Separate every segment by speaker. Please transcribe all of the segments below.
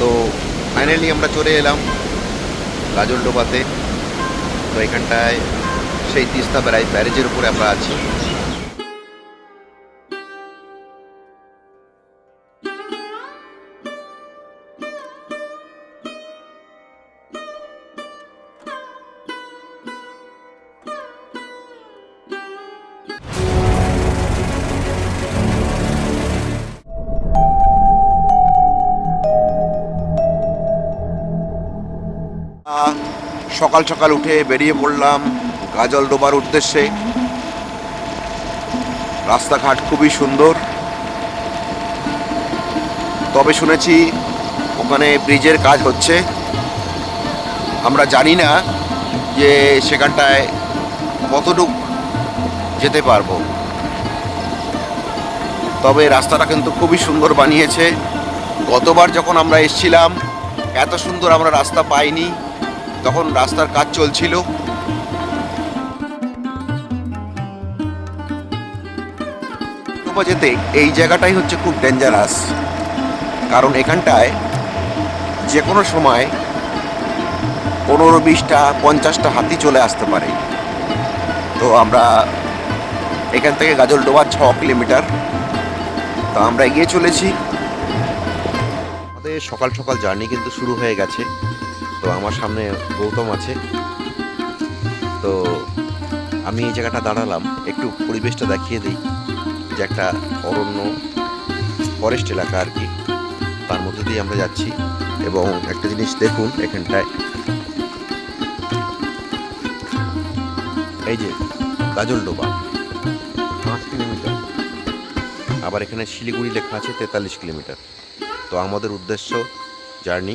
Speaker 1: তো ফাইনালি আমরা চলে এলাম গাজল ডোবাতে তো এখানটায় সেই তিস্তা ব্যারাই ব্যারেজের উপরে আমরা আছি। সকাল সকাল উঠে বেরিয়ে পড়লাম গাজল ডোবার উদ্দেশ্যে। রাস্তাঘাট খুবই সুন্দর। তবে শুনেছি ওখানে ব্রিজের কাজ হচ্ছে। আমরা জানি না যে সেখানটায় কতটুক যেতে পারব। তবে রাস্তাটা কিন্তু খুবই সুন্দর বানিয়েছে। গতবার যখন আমরা এসছিলাম, এত সুন্দর আমরা রাস্তা পাইনি। তখন রাস্তার কাজ চলছিল। যেতে এই জায়গাটাই হচ্ছে খুব ডেঞ্জারাস কারণ এখানটায় যে কোনো সময় পনেরো বিশটা, পঞ্চাশটা হাতি চলে আসতে পারে। তো আমরা এখান থেকে গাজলডোবা ছ কিলোমিটার। তো আমরা এগিয়ে চলেছি। আমাদের সকাল সকাল জার্নি কিন্তু শুরু হয়ে গেছে। তো আমার সামনে গৌতম আছে। তো আমি এই জায়গাটা দাঁড়ালাম, একটু পরিবেশটা দেখিয়ে দিই যে একটা অরণ্য ফরেস্ট এলাকা আর কি। তার মধ্যে দিয়ে আমরা যাচ্ছি এবং একটা জিনিস দেখুন এখানটায়। এই যে গাজলডোবা পাঁচ কিলোমিটার। আবার এখানে শিলিগুড়ি লেখা আছে তেতাল্লিশ কিলোমিটার। তো আমাদের উদ্দেশ্য জার্নি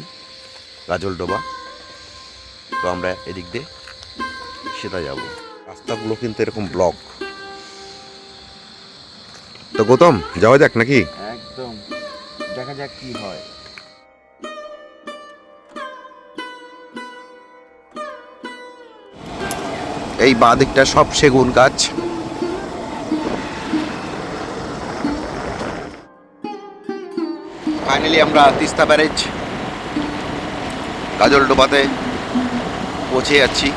Speaker 1: গাজলডোবা তো আমরা এদিক দিয়ে সেটা যাব। রাস্তাগুলো কিন্তু এরকম ব্লক তো গৌতম যাওয়া যাক নাকি?
Speaker 2: একদম। দেখা যাক কি হয়।
Speaker 1: এই বাঁ দিকটা সব সেগুন গাছ। ফাইনালি আমরা তিস্তা ব্যারেজ গাজলডোবাতে পৌঁছে যাচ্ছি।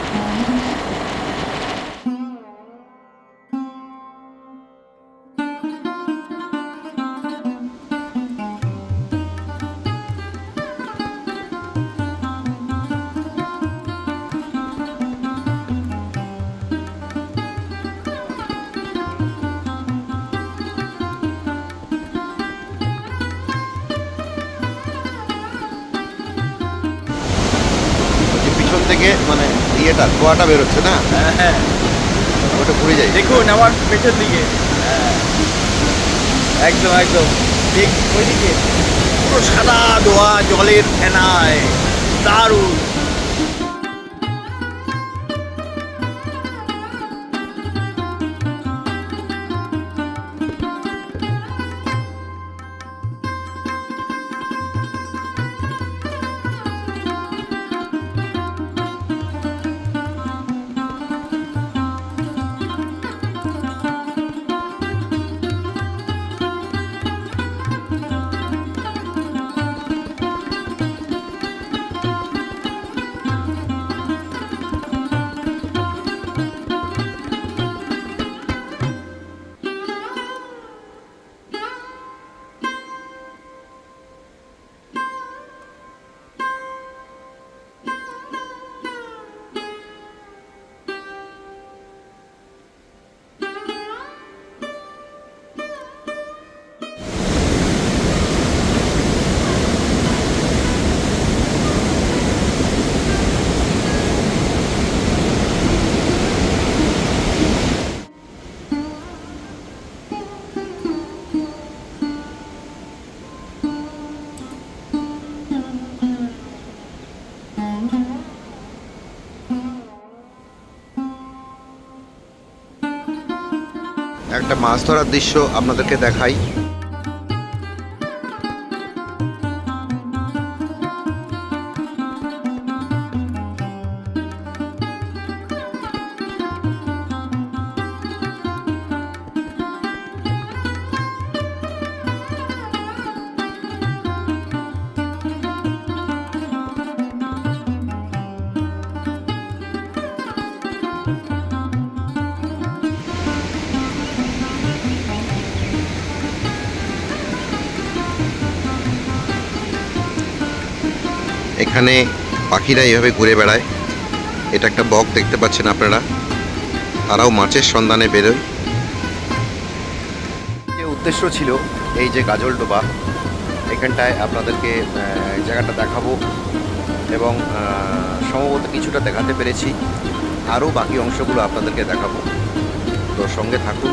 Speaker 1: থেকে মানে ইয়েটা ধোয়াটা বেরোচ্ছে না?
Speaker 2: হ্যাঁ হ্যাঁ।
Speaker 1: ওটা ঘুরে যায়।
Speaker 2: দেখুন আমার পেটের দিকে। হ্যাঁ। একদম একদম। ঠিক ওইদিকে। পুরো সাদা ধোয়া জলের ফেনায়। দারুণ।
Speaker 1: একটা মাছ ধরার দৃশ্য আপনাদেরকে দেখাই। এখানে পাখিরা এইভাবে ঘুরে বেড়ায়। এটা একটা বক দেখতে পাচ্ছেন আপনারা। তারাও মাছের সন্ধানে বেরোয়। যে উদ্দেশ্য ছিল এই যে গাজল ডোবা, এখানটায় আপনাদেরকে জায়গাটা দেখাবো এবং সম্ভবত কিছুটা দেখাতে পেরেছি। আরও বাকি অংশগুলো আপনাদেরকে দেখাবো। তো সঙ্গে থাকুন।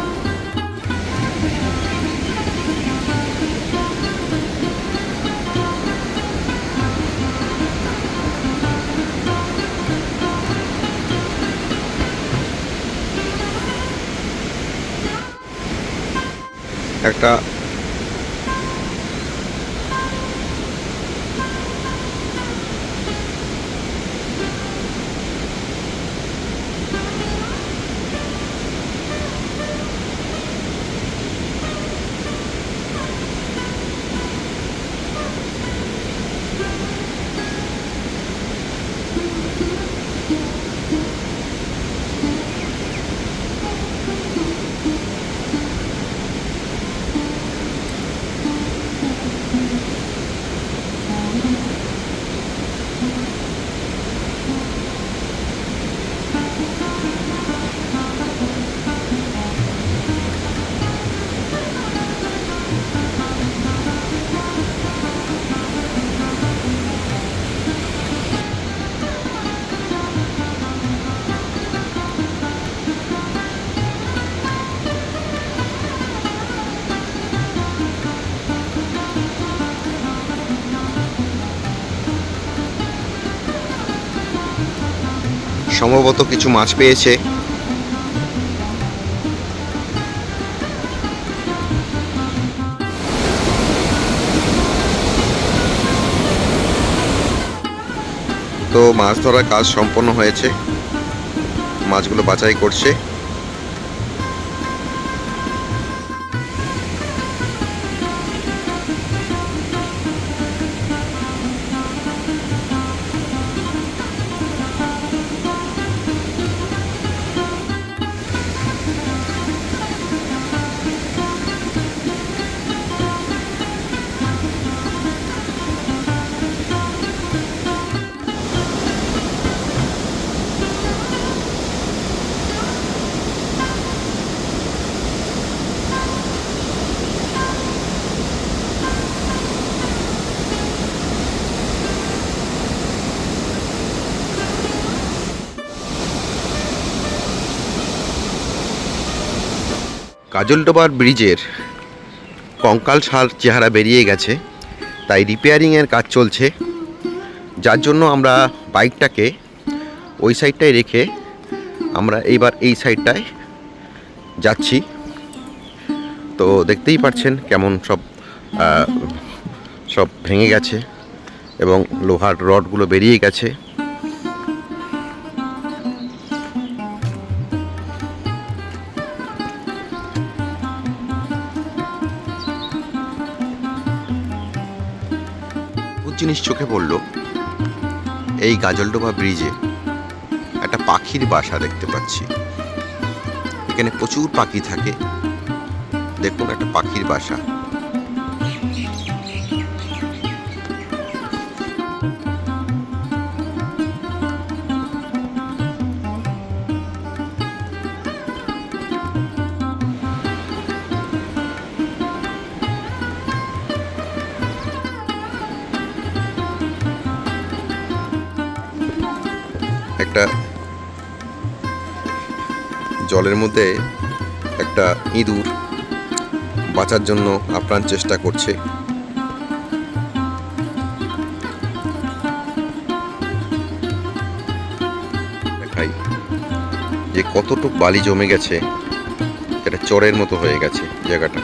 Speaker 1: একটা সম্ভবত কিছু মাছ পেয়েছে। তো মাছ ধরার কাজ সম্পন্ন হয়েছে। মাছগুলো বাছাই করছে। কাজলডোবার ব্রিজের কঙ্কাল সার চেহারা বেরিয়ে গেছে, তাই রিপেয়ারিংয়ের কাজ চলছে। যার জন্য আমরা বাইকটাকে ওই সাইডটায় রেখে আমরা এইবার এই সাইডটায় যাচ্ছি। তো দেখতেই পাচ্ছেন কেমন সব সব ভেঙে গেছে এবং লোহার রডগুলো বেরিয়ে গেছে। জিনিস চোখে পড়ল, এই গাজলডোবা ব্রিজে একটা পাখির বাসা দেখতে পাচ্ছি। এখানে প্রচুর পাখি থাকে। দেখুন একটা পাখির বাসা। একটা জলের মধ্যে একটা ইঁদুর বাঁচার জন্য আপ্রাণ চেষ্টা করছে। যে কতটুক বালি জমে গেছে, এটা চরের মতো হয়ে গেছে জায়গাটা।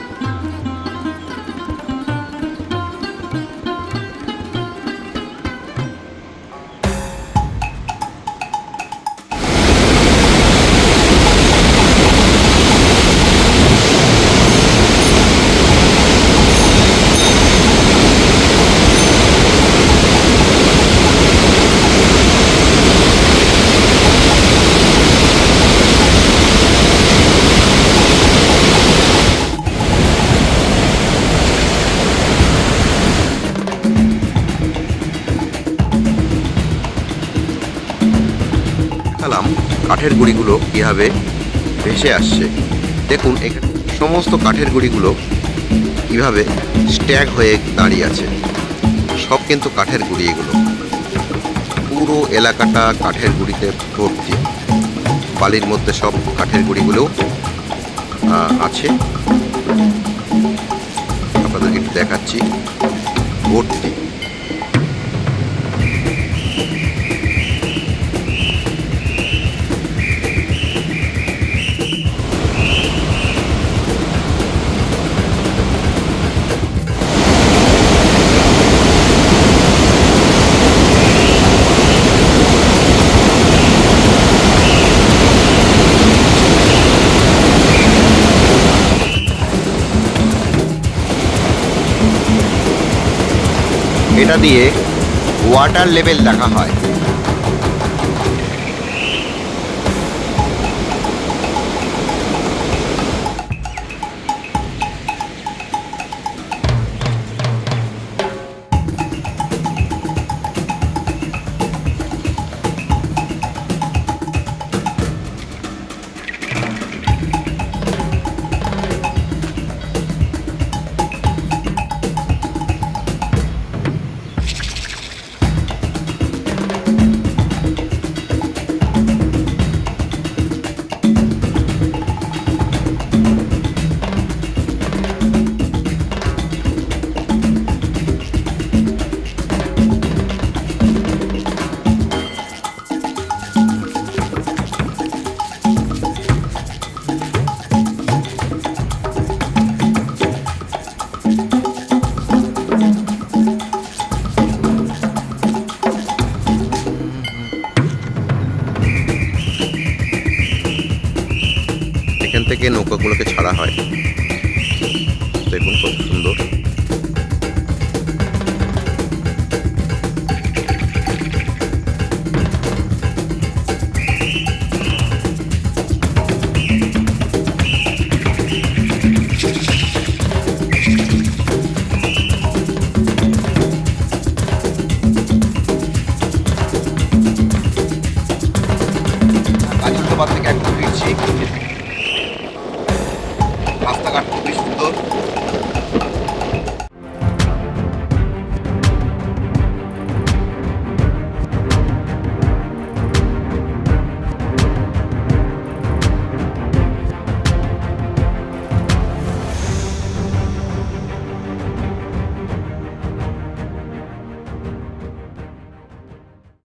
Speaker 1: কাঠের গুঁড়িগুলো কীভাবে ভেসে আসছে? দেখুন, এখানে সমস্ত কাঠের গুঁড়িগুলো কীভাবে স্ট্যাগ হয়ে দাঁড়িয়ে আছে। সব কিন্তু কাঠের গুঁড়ি এগুলো। পুরো এলাকাটা কাঠের গুঁড়িতে ভর্তি। বালির মধ্যে সব কাঠের গুঁড়িগুলো আছে। আপনাদেরকে একটু দেখাচ্ছি। ভর্তি। এটা দিয়ে ওয়াটার লেভেল দেখা হয়।